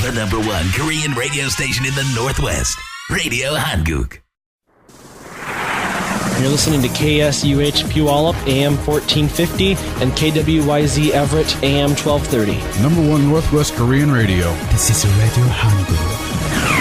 The number one Korean radio station in the Northwest. Radio Hanguk. You're listening to KSUH Puyallup, AM 1450, and KWYZ Everett, AM 1230. Number one Northwest Korean radio. This is Radio Hangul.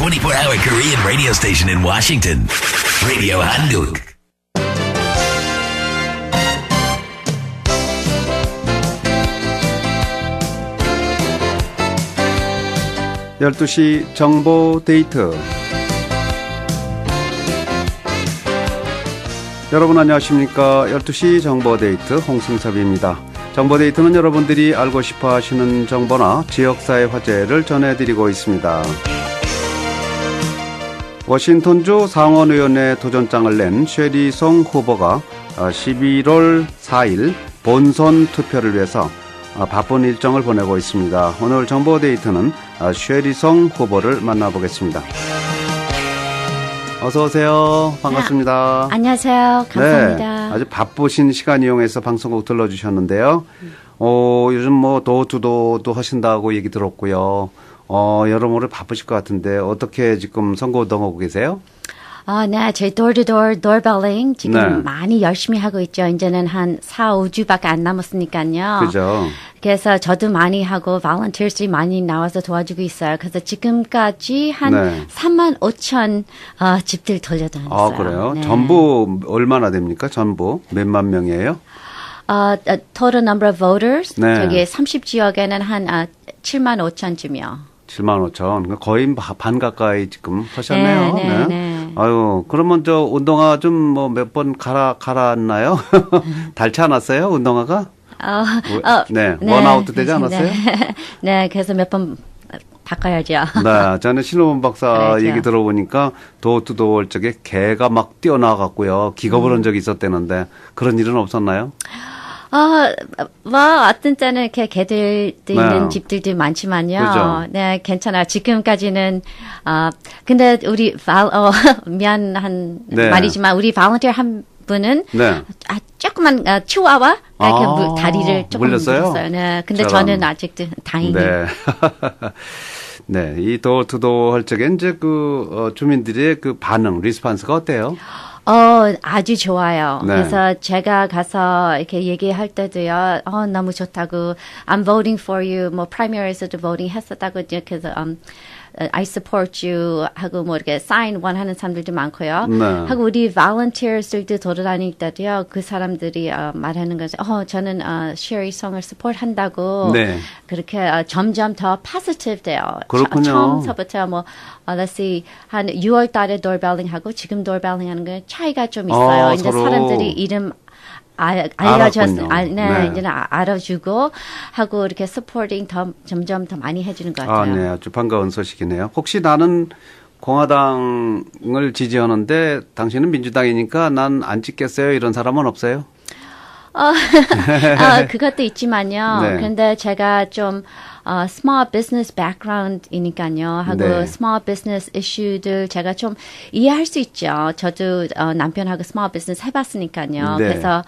24 hour Korean radio station in Washington. Radio Hanguk. 열두 시 정보 데이트 여러분 안녕하십니까 12시 정보 데이트 홍승섭입니다 정보 데이트는 여러분들이 알고 싶어 하시는 정보나 지역사회 화제를 전해드리고 있습니다 워싱턴주 상원의원회 도전장을 낸 쉐리송 후보가 11월 4일 본선 투표를 위해서 아, 바쁜 일정을 보내고 있습니다. 오늘 정보 데이트는 아, 쉐리송 후보를 만나보겠습니다. 어서 오세요. 반갑습니다. 안녕하세요. 감사합니다. 네, 아주 바쁘신 시간 이용해서 방송국 들러주셨는데요. 어, 요즘 뭐 도어투도도 하신다고 얘기 들었고요. 어, 여러모로 바쁘실 것 같은데 어떻게 지금 선거 운동하고 계세요? 아, 네, 저희 도어투도어 도어벨링 지금 네. 많이 열심히 하고 있죠. 이제는 한 4, 5주밖에 안 남았으니까요. 그죠? 그래서 저도 많이 하고 volunteers들이 많이 나와서 도와주고 있어요. 그래서 지금까지 한 네. 3만 5천 어, 집들 돌려다녔어요. 아, 그래요? 네. 전부 얼마나 됩니까? 전부 몇만 명이에요? 어, 어, total number of voters 네. 저기 30 지역에는 한 어, 7만 5천쯤이요. 7만 5천. 거의 바- 반 가까이 지금 하셨네요. 네, 네, 네. 아유, 그러면 저 운동화 좀 뭐 몇 번 갈아, 갈아놨나요? 닳지 않았어요? 운동화가? 어, 어, 네, 원아웃 되지 않았어요? 네, 네, 그래서 몇 번 바꿔야죠. 네, 저는 신호범 박사 그렇죠. 얘기 들어보니까 도어투도어 쪽에 개가 막 뛰어나갔고요. 기겁을 음. 한 적이 있었대는데 그런 일은 없었나요? 아, 뭐 어떤 때는 이렇게 개들도 있는 네. 집들도 많지만요. 그죠. 네, 괜찮아요. 지금까지는 아 근데 우리 발 어, 미안한 네. 말이지만 우리 발런티어 한 분은 네. 아 조금만 아, 치와와 이렇게 아, 물- 다리를 조금 물렸어요? 물렸어요. 네, 근데 저런. 저는 아직도 다행히 네. 네, 이 도어 투도어 할 적에 이제 그 어, 주민들의 그 반응, 리스판스가 어때요? 어, 아주 좋아요. 네. 그래서 제가 가서 이렇게 얘기할 때도요, 어, 너무 좋다고, I'm voting for you, 뭐, primary에서도 voting 했었다고, 이렇게 해서, um, I support you 하고 뭐 이렇게 사인 원하는 사람들도 많고요. 네. 하고 우리 volunteers들도 돌아다닐 때도요, 그 사람들이 어, 말하는 것이, 어, 저는 어, 쉐리 성을 support 한다고. 네. 그렇게 어, 점점 더 positive 돼요. 그렇군요. 처, 처음서부터 뭐, 어, let's see, 한 6월 달에 돌벨링 하고 지금 돌벨링 하는 게 차이가 좀 있어요. 어, 이제 서로 사람들이 이름 알, 알려줬. 알, 네, 네. 이제는 아- 알아주고 하고 이렇게 서포팅 더 점점 더 많이 해주는 것 아, 같아요. 네, 아주 반가운 소식이네요. 혹시 나는 공화당을 지지하는데 당신은 민주당이니까 난 안 찍겠어요. 이런 사람은 없어요? 어, 그것도 있지만요. 네. 근데 제가 좀 어, small business background이니까요. 하고 네. small business issue들 제가 좀 이해할 수 있죠. 저도 어, 남편하고 small business 해봤으니까요. 네. 그래서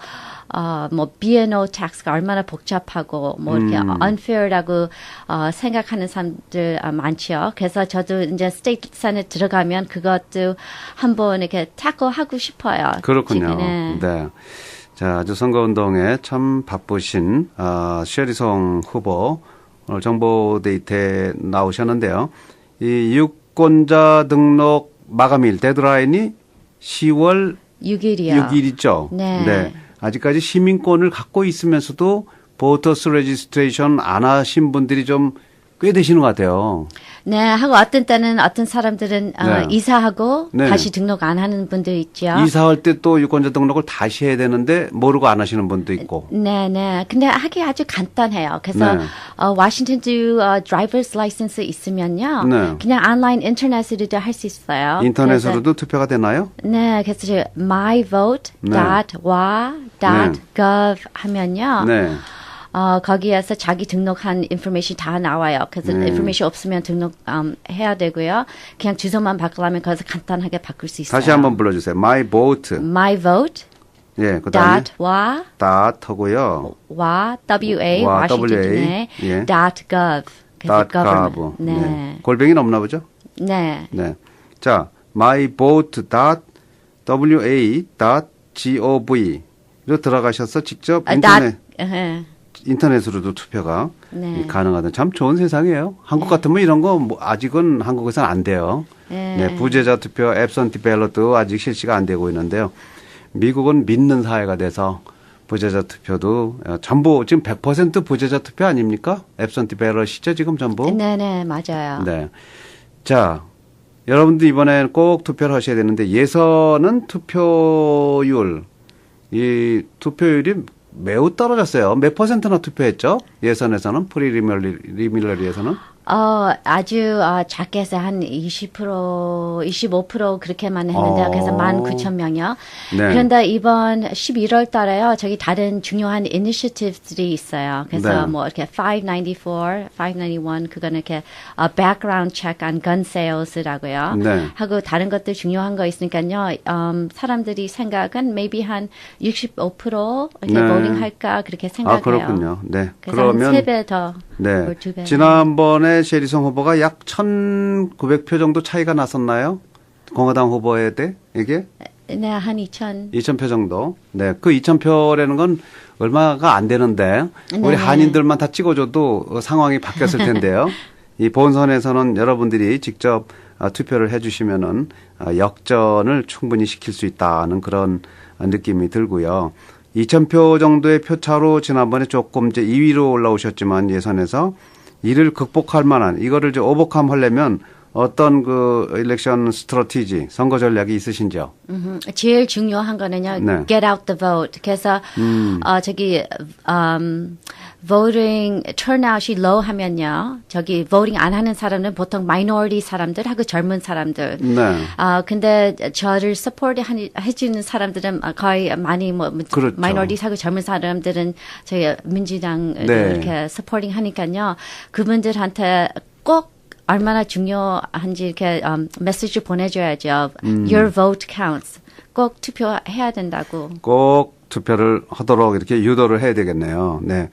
어, 뭐 B&O tax가 얼마나 복잡하고 뭐 이렇게 음. unfair라고 어, 생각하는 사람들 어, 많죠. 그래서 저도 이제 스테이트 센에 들어가면 그것도 한번 이렇게 tackle 하고 싶어요. 그렇군요. 지금은. 네. 자, 아주 선거운동에 참 바쁘신, 아, 쉐리송 후보, 오늘 정보 데이트에 나오셨는데요. 이 유권자 등록 마감일, 데드라인이 10월 6일이요. 6일이죠. 네. 아직까지 시민권을 갖고 있으면서도 보터스 레지스트레이션 안 하신 분들이 좀 꽤 되시는 것 같아요. 네, 하고 어떤 때는 어떤 사람들은 어, 네. 이사하고 네. 다시 등록 안 하는 분들 있죠. 이사할 때 또 유권자 등록을 다시 해야 되는데 모르고 안 하시는 분도 있고. 네, 네. 근데 하기 아주 간단해요. 그래서 네. 어, 워싱턴주 어, 드라이버스 라이센스 있으면요. 네. 그냥 온라인 인터넷으로도 할 수 있어요. 인터넷으로도 투표가 되나요? 그래서, 네, 그래서 저 myvote.wa.gov 하면요. 네. 어, 거기에서 자기 등록한 인포메이션 다 나와요. 그래서 네. 인포메이션 없으면 등록 음, 해야 되고요. 그냥 주소만 바꾸려면 거기서 간단하게 바꿀 수 있어요. 다시 한번 불러주세요. My boat. My vote 예, 그다음에 dot 와 dot하고요. 와 WA 와, 워싱턴의 WA, 예. dot gov dot gov. 네. 골뱅이는 없나 보죠? 네. 네. 자, myvote.wa.gov.로 들어가셔서 직접 아, 인터넷 dot, 예. 인터넷으로도 투표가 네. 가능하던 참 좋은 세상이에요. 한국 같으면 이런 거 뭐 아직은 한국에서는 안 돼요. 네. 네, 부재자 투표 앱선티 밸러도 아직 실시가 안 되고 있는데요. 미국은 믿는 사회가 돼서 부재자 투표도 어, 전부 지금 100% 부재자 투표 아닙니까? 앱선티 밸러시죠 지금 전부. 네, 네, 맞아요. 네. 자, 여러분들 이번에 꼭 투표를 하셔야 되는데 예선은 투표율 이 투표율이 매우 떨어졌어요. 몇 퍼센트나 투표했죠? 예선에서는 프리리밀러리에서는 어, 아주 어, 작게 해서 한 20%, 25% 그렇게만 했는데 어. 그래서 19,000명이요. 네. 그런데 이번 11월 달에요. 저기 다른 중요한 initiative들이 있어요. 그래서 네. 뭐 이렇게 594, 591 그거는 이렇게 어, background check on gun sales라고요. 네. 하고 다른 것들 중요한 거 있으니까요. 음, 사람들이 생각은 maybe 한 65% 이렇게 네. voting 할까 그렇게 생각해요. 아 그렇군요. 네. 그래서 그러면 한세배 더. 네. 지난번에 셰리송 후보가 약 1,900표 정도 차이가 났었나요? 공화당 후보에 대해 이게 네, 한 2천. 2,000표 정도. 네. 그 2,000표라는 건 얼마가 안 되는데 우리 네. 한인들만 다 찍어줘도 어, 상황이 바뀌었을 텐데요. 이 본선에서는 여러분들이 직접 아, 투표를 해주시면은 아, 역전을 충분히 시킬 수 있다는 그런 아, 느낌이 들고요. 2,000표 정도의 표차로 지난번에 조금 이제 2위로 올라오셨지만 예선에서 이를 극복할 만한 이거를 이제 오버컴 하려면 어떤 그 일렉션 스트러티지 선거 전략이 있으신지요? 음, 제일 중요한 거는요. 네. 음. get out the vote. 그래서 어 저기 um, voting turnout이 low 하면요. 저기 voting 안 하는 사람은 보통 minority 사람들하고 젊은 사람들. 네. 아 근데 저를 support 해주는 사람들은 거의 많이 뭐 그렇죠. minority하고 젊은 사람들은 저희 민주당 네. 이렇게 supporting 하니까요. 그분들한테 꼭 얼마나 중요한지 이렇게 음, 메시지 보내줘야죠. 음. Your vote counts. 꼭 투표해야 된다고. 꼭 투표를 하도록 이렇게 유도를 해야 되겠네요. 네.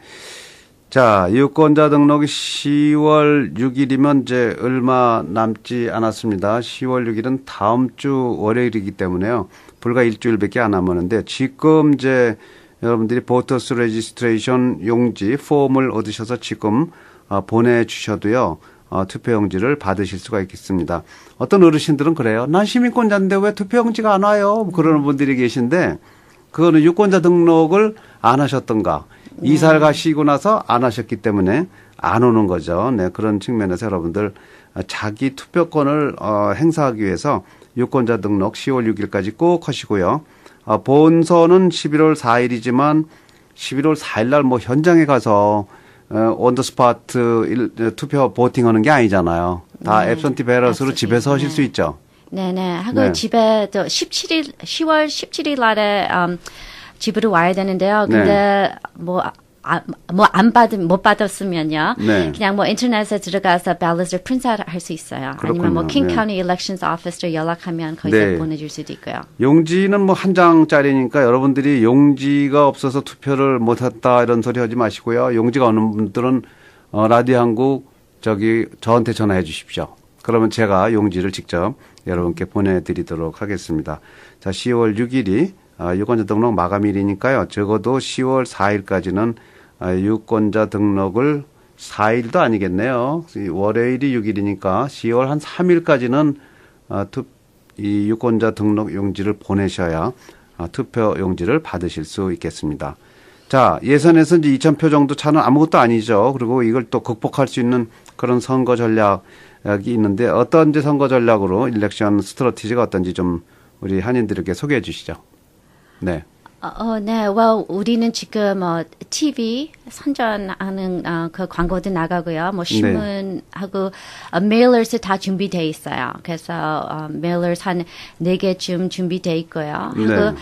자, 유권자 등록이 10월 6일이면 이제 얼마 남지 않았습니다. 10월 6일은 다음 주 월요일이기 때문에요. 불과 일주일밖에 안 남았는데 지금 이제 여러분들이 보터스 레지스트레이션 용지 폼을 얻으셔서 지금 어, 보내주셔도요. 어, 투표용지를 받으실 수가 있겠습니다. 어떤 어르신들은 그래요. 난 시민권자인데 왜 투표용지가 안 와요? 그러는 분들이 계신데 그거는 유권자 등록을 안 하셨던가 이사를 가시고 나서 안 하셨기 때문에 안 오는 거죠. 네, 그런 측면에서 여러분들 자기 투표권을 어, 행사하기 위해서 유권자 등록 10월 6일까지 꼭 하시고요. 어, 본선은 11월 4일이지만 11월 4일 날 뭐 현장에 가서 어, 온더 스파트 일- 투표 보팅하는 게 아니잖아요. 다 네, 앱선티 베러스로. 집에서 하실 네. 수 있죠. 네네. 하고 네. 집에 또 17일, 10월 17일 날에 음, 집으로 와야 되는데요. 근데 네. 뭐, 아, 뭐안 받은 못 받았으면요. 네. 그냥 뭐 인터넷에 들어가서 발렛을 프린트할 수 있어요. 아니면 뭐 그렇군요. 킹 네. 카운티 일렉션스 오피스로 연락하면 거기서 네. 보내줄 수도 있고요. 용지는 뭐 한 장짜리니까 여러분들이 용지가 없어서 투표를 못했다 이런 소리 하지 마시고요. 용지가 없는 분들은 어, 라디오 한국 저기 저한테 전화해 주십시오. 그러면 제가 용지를 직접 여러분께 보내드리도록 하겠습니다. 자, 10월 6일이 아, 유권자 등록 마감일이니까요. 적어도 10월 4일까지는 아, 유권자 등록을 4일도 아니겠네요. 이 월요일이 6일이니까 10월 한 3일까지는 아, 투, 이 유권자 등록 용지를 보내셔야 아, 투표 용지를 받으실 수 있겠습니다. 자, 예선에서 이제 2,000표 정도 차는 아무것도 아니죠. 그리고 이걸 또 극복할 수 있는 그런 선거 전략 이 있는데 어떤 이제 선거 전략으로 일렉션 스트러티지가 어떤지 좀 우리 한인들에게 소개해 주시죠. 네. 어, 어, 네. well, 우리는 지금 어, TV 선전하는 어, 그 광고도 나가고요. 뭐 신문하고 어, 메일러스 다 준비돼 있어요. 그래서 어, 메일러스 한네 개쯤 준비돼 있고요. 네. 하고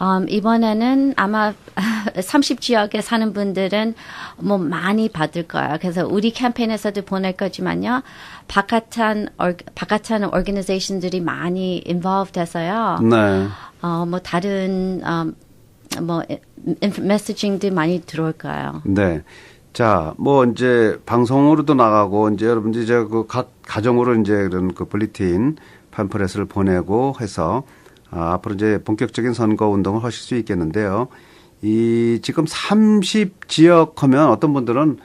음, 이번에는 아마 30지역에 사는 분들은 뭐 많이 받을 거예요. 그래서 우리 캠페인에서도 보낼 거지만요. 바깥한 어, 바깥한 오르가니제이션들이 많이 involved 돼서요. 네. 어, 뭐 다른 음, 뭐 메시징도 많이 들어올 거예요. 네. 자, 뭐 이제 방송으로도 나가고 이제 여러분들이 이제 그 각 가정으로 이제 그런 그 블리틴 팜프렛을 보내고 해서 아, 앞으로 이제 본격적인 선거 운동을 하실 수 있겠는데요. 이 지금 30 지역 하면 어떤 분들은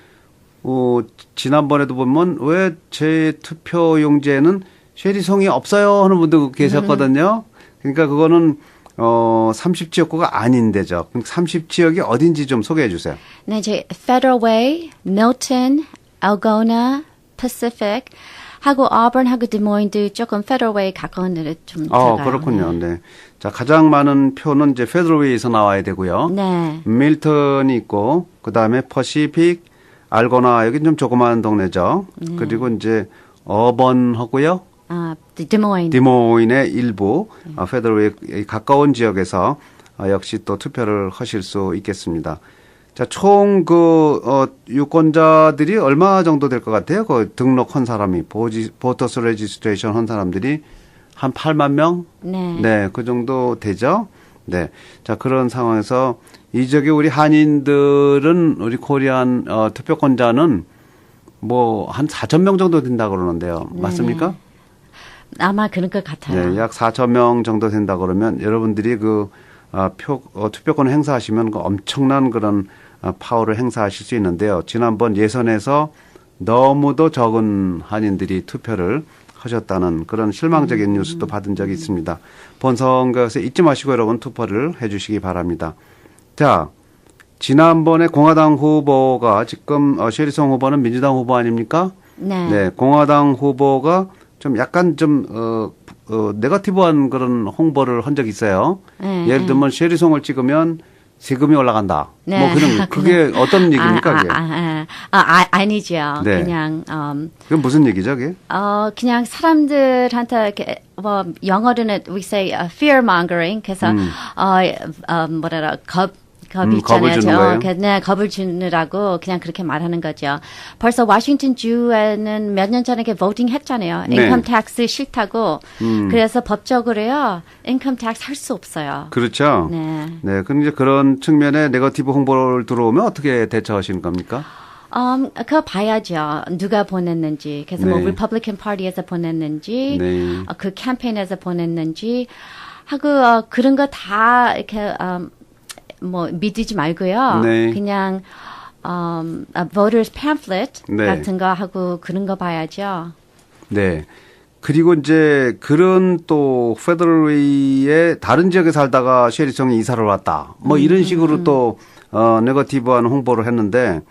어, 지난번에도 보면 왜 제 투표용지에는 쉐리송이 없어요 하는 분도 계셨거든요. 그러니까 그거는 어, 30지역구가 아닌데죠. 30지역이 어딘지 좀 소개해 주세요. 네, 이제 Federal Way, Milton, Algona, Pacific 하고 Auburn하고 데모인도 조금 Way 가까운 데를 좀 어, 들어가요. 그렇군요. 네. 자, 가장 많은 표는 이제 페드로웨이에서 나와야 되고요. 네. 밀턴이 있고, 그 다음에 퍼시픽, 알거나, 여기 좀 조그마한 동네죠. 네. 그리고 이제 어번하고요. 아, 데모인. 디모인의 일부, 어, 페드로웨이 가까운 지역에서 어, 역시 또 투표를 하실 수 있겠습니다. 자, 총 그, 어, 유권자들이 얼마 정도 될 것 같아요? 그 등록한 사람이, 보지, 보터스 레지스트레이션 한 사람들이 한 8만 명? 네. 네, 그 정도 되죠. 네. 자, 그런 상황에서 이 지역에 우리 한인들은 우리 코리안 어, 투표권자는 뭐 한 4천 명 정도 된다 그러는데요. 맞습니까? 아마 그런 것 같아요. 네, 약 4천 명 정도 된다 그러면 여러분들이 그 아, 표, 어, 투표권을 행사하시면 그 엄청난 그런 아, 파워를 행사하실 수 있는데요. 지난번 예선에서 너무도 적은 한인들이 투표를 하셨다는 그런 실망적인 뉴스도 받은 적이 있습니다. 본선거에서 잊지 마시고 여러분 투표를 해주시기 바랍니다. 자, 지난번에 공화당 후보가 지금 어, 셰리송 후보는 민주당 후보 아닙니까? 네. 네, 공화당 후보가 좀 약간 좀, 어, 어, 네거티브한 그런 홍보를 한 적이 있어요. 네, 예를 네. 들면 셰리송을 찍으면 세금이 올라간다. 네. 뭐 그런, 그게 어떤 얘기입니까, 아? 아, 아, 아, 아, 아니죠. 네. 그냥 음, 그게 무슨 얘기죠, 그게? 어 그냥 사람들한테 이렇게 뭐 영어로는 we say uh, fear mongering. 그래서 어, 어 뭐랄까 겁 겁이 음, 겁을 있잖아요. 주는 거예요? 그, 네, 겁을 주느라고 그냥 그렇게 말하는 거죠. 벌써 워싱턴 주에는 몇 년 전에 voting 했잖아요. 네. 인컴 텍스 싫다고. 그래서 법적으로요. 인컴 텍스 할 수 없어요. 그렇죠. 네. 네, 그럼 이제 그런 측면에 네거티브 홍보를 들어오면 어떻게 대처하시는 겁니까? 음, 그거 봐야죠. 누가 보냈는지. 그래서 뭐 네. 리퍼블리칸 파티에서 보냈는지, 네. 어, 그 캠페인에서 보냈는지 하고 어, 그런 거 다 이렇게 음, 뭐 믿지 말고요. 네. 그냥 음, 아, voters pamphlet 네. 같은 거 하고 그런 거 봐야죠. 네. 그리고 이제 그런 또 페더럴웨이의 다른 지역에 살다가 셰리송이 이사를 왔다. 뭐 음, 이런 식으로 또 어, 네거티브한 홍보를 했는데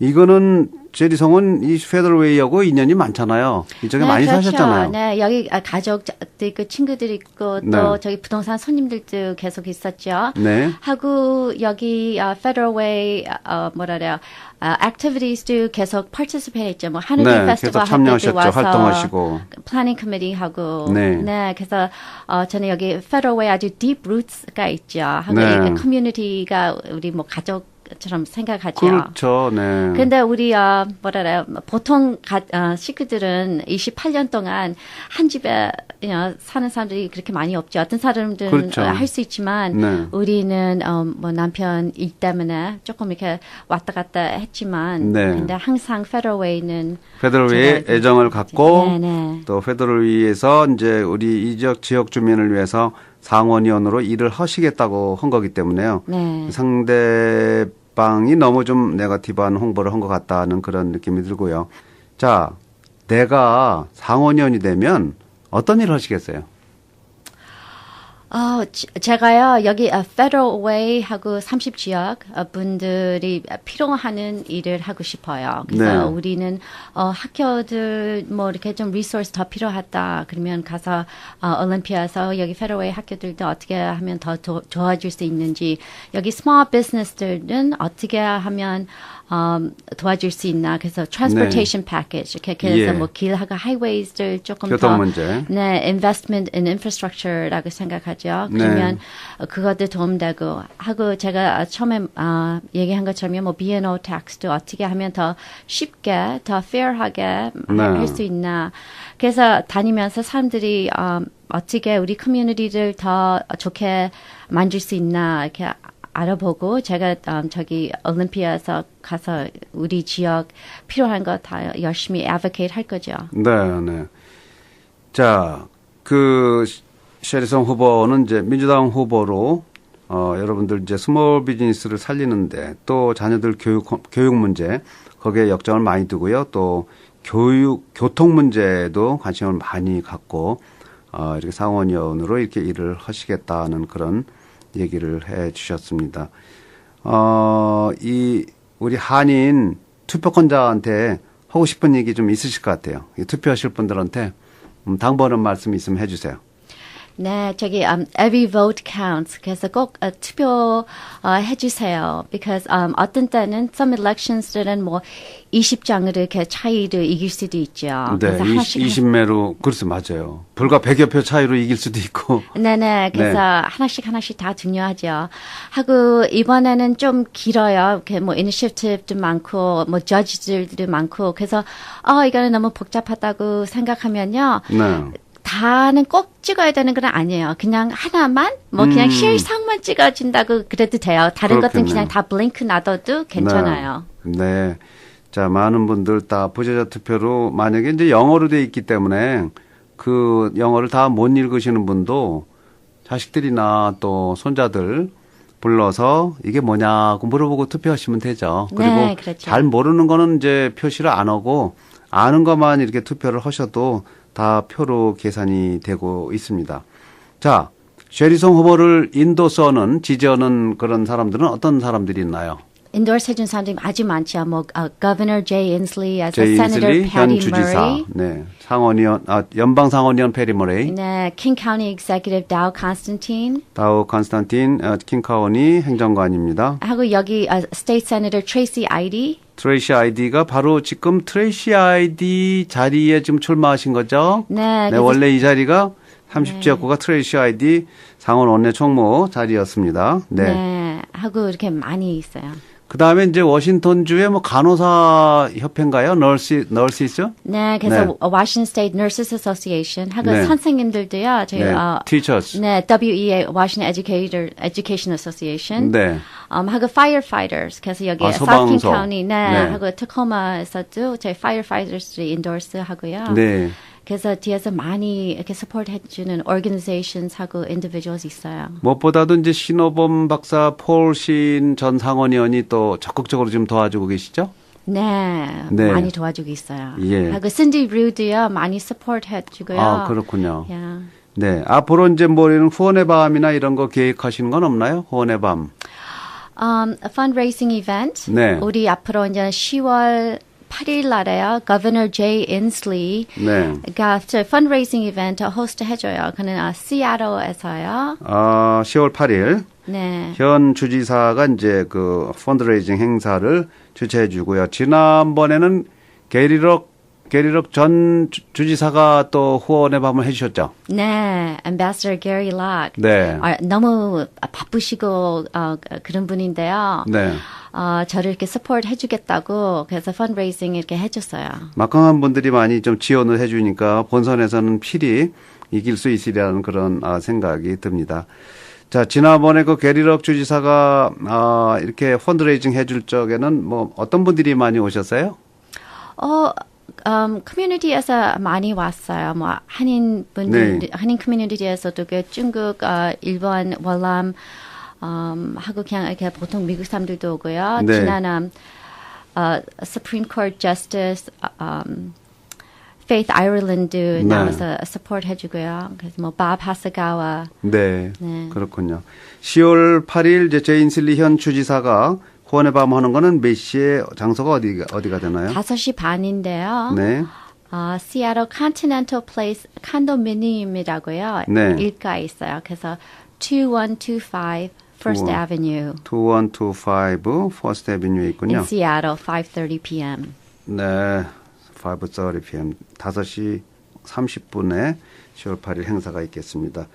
이거는 셰리송은 이 페더럴웨이하고 인연이 많잖아요. 이쪽에 많이 그렇죠. 사셨잖아요. 네, 여기 아, 가족들 있고 친구들 있고 또 네. 저기 부동산 손님들도 계속 있었죠. 네. 하고 여기 어, Way 어, 뭐라 그래요? 어, activities도 계속 participate 했죠. 뭐 하늘빛 네, 페스티벌 계속 참여하셨죠. 와서 활동하시고. 플래닝 커미티 하고 네. 그래서 어, 저는 여기 Way 아주 deep roots가 있죠. 하고 네. 이 커뮤니티가 우리 뭐 가족 처럼 생각하죠. 그렇죠. 네. 근데 우리 어 뭐라 그래요 보통 가, 어, 식구들은 28년 동안 한 집에 you 사는 사람들이 그렇게 많이 없죠. 어떤 사람들은 그렇죠. 할수 있지만 네. 우리는 어, 뭐 남편 일 때문에 조금 이렇게 왔다 갔다 했지만 네. 근데 항상 페더웨이는 페더럴웨이에 제가 애정을 갖고 네, 네. 또 페더럴웨이에서 이제 우리 이 지역 지역 주민을 위해서 상원의원으로 일을 하시겠다고 한 거기 때문에요. 네. 상대 방이 너무 좀 네거티브한 홍보를 한 것 같다는 그런 느낌이 들고요. 자, 내가 상원의원이 되면 어떤 일을 하시겠어요? 어, 지- 제가요, 여기 어, Federal Way 하고 30지역 어, 분들이 필요하는 일을 하고 싶어요. 그래서 네. 우리는 어, 학교들 뭐 이렇게 좀 리소스 더 필요하다. 그러면 가서 어, 올림피아에서 여기 Federal Way 학교들도 어떻게 하면 더 도, 도와줄 수 있는지 여기 small business들은 어떻게 하면 음, 도와줄 수 있나 그래서 transportation package 이렇게 그래서 예. 뭐 길하고 하이웨이를 조금 교통 더 문제. 네, investment in infrastructure라고 생각하죠. 네. 그러면 어, 그것도 도움되고 하고 제가 처음에 아, 얘기한 것처럼 뭐 B&O tax도 어떻게 하면 더 쉽게 더 fair하게 네. 할수 있나. 그래서 다니면서 사람들이 어, 어떻게 우리 커뮤니티를 더 좋게 만들 수 있나 이렇게 알아보고 제가 음, 저기 올림피아에서 가서 우리 지역 필요한 거 다 열심히 advocate 할 거죠. 네, 네. 자, 그 셰리성 후보는 이제 민주당 후보로 어, 여러분들 이제 스몰 비즈니스를 살리는데 또 자녀들 교육 교육 문제 거기에 역정을 많이 두고요. 또 교육 교통 문제도 관심을 많이 갖고 어, 이렇게 상원의원으로 이렇게 일을 하시겠다는 그런 얘기를 해 주셨습니다. 어, 이 우리 한인 투표권자한테 하고 싶은 얘기 좀 있으실 것 같아요. 이 투표하실 분들한테 음, 당부하는 말씀 있으면 해주세요. 네, 저기 um, every vote counts. 그래서 꼭 어, 투표 어, 해주세요. Because um, 어떤 때는 some elections들은 뭐 20장으로 이렇게 차이로 이길 수도 있죠. 네, 아, 그래서 20, 하나씩 20 매로 그렇죠, 맞아요. 불과 100여 표 차이로 이길 수도 있고. 네네. 그래서 네. 하나씩 하나씩 다 중요하죠. 하고 이번에는 좀 길어요. 이렇게 뭐 이니셔티브도 많고 뭐 저지들도 많고 그래서 어 이거는 너무 복잡하다고 생각하면요. 네, 다는 꼭 찍어야 되는 건 아니에요. 그냥 하나만 뭐 그냥 음. 실상만 찍어준다고 그래도 돼요. 다른 것들은 그렇겠네요. 그냥 다 블링크 놔둬도 괜찮아요. 네. 네. 자, 많은 분들 다 부재자 투표로 만약에 이제 영어로 돼 있기 때문에 그 영어를 다 못 읽으시는 분도 자식들이나 또 손자들 불러서 이게 뭐냐고 물어보고 투표하시면 되죠. 그리고 네, 그렇죠. 잘 모르는 거는 이제 표시를 안 하고 아는 것만 이렇게 투표를 하셔도 다 표로 계산이 되고 있습니다. 자, 쉐리송 후보를 인도서는 지지하는 그런 사람들은 어떤 사람들이 있나요? 인도스 해준 사람들이 아주 많죠. 뭐 어, Governor Jay Inslee, as 제이 Senator 인슬리 현 Patty 주지사, Murray, 네 상원의원, 아 연방 상원의원 페리 모레이, 네, King County Executive Dow Constantine, 다우 컨스탄틴 어, 킹카원이 행정관입니다. 하고 여기 어, State Senator Tracy Ide, 트레이시 아이디가 바로 지금 트레이시 아이디 자리에 지금 출마하신 거죠? 네, 네 원래 이 자리가 30지역구가 트레이시 아이디 상원 원내 총무 자리였습니다. 네. 네, 하고 이렇게 많이 있어요. 그 다음에 이제 워싱턴주의 뭐 간호사 협회인가요? 널시 널시죠? 네, 그래서 네. Washington State Nurses Association 하고 네. 선생님들도요. 저희 네, 어, teachers. 네, WEA Washington Educator Education Association. 네. 음, 하고 firefighters. 그래서 여기 아, 소방서. County 네, 네. 하고 Tacoma에서도 저희 firefighters endorse 하고요. 네. 그래서 뒤에서 많이 이렇게 support 해주는 organizations 하고 individuals 있어요. 무엇보다도 이제 신호범 박사 폴신 전 상원의원이 또 적극적으로 지금 도와주고 계시죠? 네, 네. 많이 도와주고 있어요. 예. 하고 신디 루드요 많이 support 해주고요. 아, 그렇군요. Yeah. 네. 앞으로 이제 뭐 이런 후원의 밤이나 이런 거 계획하시는 건 없나요? 후원의 밤. Um, a fundraising event. 네. 우리 앞으로 이제 10월 8일 날에요. Governor Jay Inslee 네. 가 fundraising event 호스트 해줘요. 그는 아, 시애틀에서요. 아, 10월 8일 네. 현 주지사가 이제 그 펀드레이징 행사를 주최해 주고요. 지난번에는 게리럭 게리럭 전 주- 주지사가 또 후원의 밤을 해 주셨죠. 네. Ambassador Gary Locke. 네. 아, 너무 바쁘시고 어, 그런 분인데요. 네. 어, 저를 이렇게 support 해주겠다고 그래서 fundraising 이렇게 해줬어요. 막강한 분들이 많이 좀 지원을 해주니까 본선에서는 필히 이길 수 있으리라는 그런 아, 생각이 듭니다. 자, 지난번에 그 게리럭 주지사가 아, 이렇게 펀드레이징 해줄 적에는 뭐 어떤 분들이 많이 오셨어요? 어, 음, 커뮤니티에서 많이 왔어요. 뭐 한인 분들, 네. 한인 커뮤니티에서도 그 중국, 어, 일본, 월남, 음, 하고 그냥 이렇게 보통 미국 사람들도 오고요. 네. 지난 음, 어, Supreme Court Justice, 음, Faith Ireland 네. 나와서 support 해주고요. 그래서 뭐밥 하스가와 네, 네. 그렇군요. 10월 8일 이제 제인슬리 현 주지사가 후원의 밤 하는 거는 몇 시에 장소가 어디 어디가 되나요? 5시 반인데요. 네, 어, 시애틀 컨티넨탈 플레이스 컨도미니엄이라고요. 네. 일가에 있어요. 그래서 2125 First 투- Avenue 2125 First Avenue에 있군요. in Seattle, 5:30 p.m. 네, 5:30 p.m. 5시 30분에 10월 8일 행사가 있겠습니다.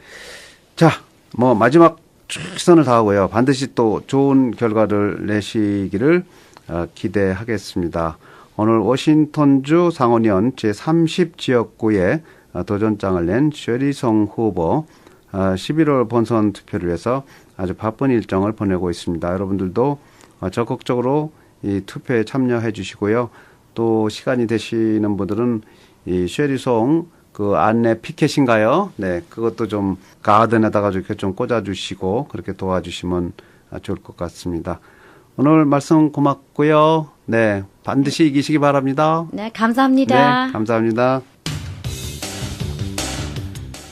자, 뭐 마지막 최선을 다하고요. 반드시 또 좋은 결과를 내시기를 어, 기대하겠습니다. 오늘 워싱턴주 상원의원 제30 지역구에 어, 도전장을 낸 쉐리성 후보 어, 11월 본선 투표를 위해서 아주 바쁜 일정을 보내고 있습니다. 여러분들도 어, 적극적으로 이 투표에 참여해 주시고요. 또 시간이 되시는 분들은 이 쉐리송 그 안내 피켓인가요? 네, 그것도 좀 가든에다가 이렇게 좀 꽂아주시고 그렇게 도와주시면 아, 좋을 것 같습니다. 오늘 말씀 고맙고요. 네, 반드시 이기시기 바랍니다. 네, 감사합니다. 네, 감사합니다.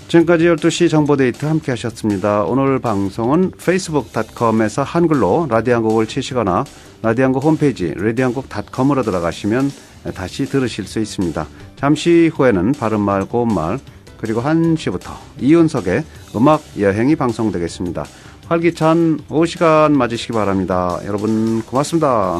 지금까지 12시 정보데이트 함께 하셨습니다. 오늘 방송은 facebook.com에서 한글로 라디오 한곡을 치시거나 라디오 한곡 홈페이지 라디오한곡.com으로 들어가시면 다시 들으실 수 있습니다. 잠시 후에는 바른말 고운말 그리고 1시부터 이윤석의 음악 여행이 방송되겠습니다. 활기찬 오후 시간 맞으시기 바랍니다. 여러분 고맙습니다.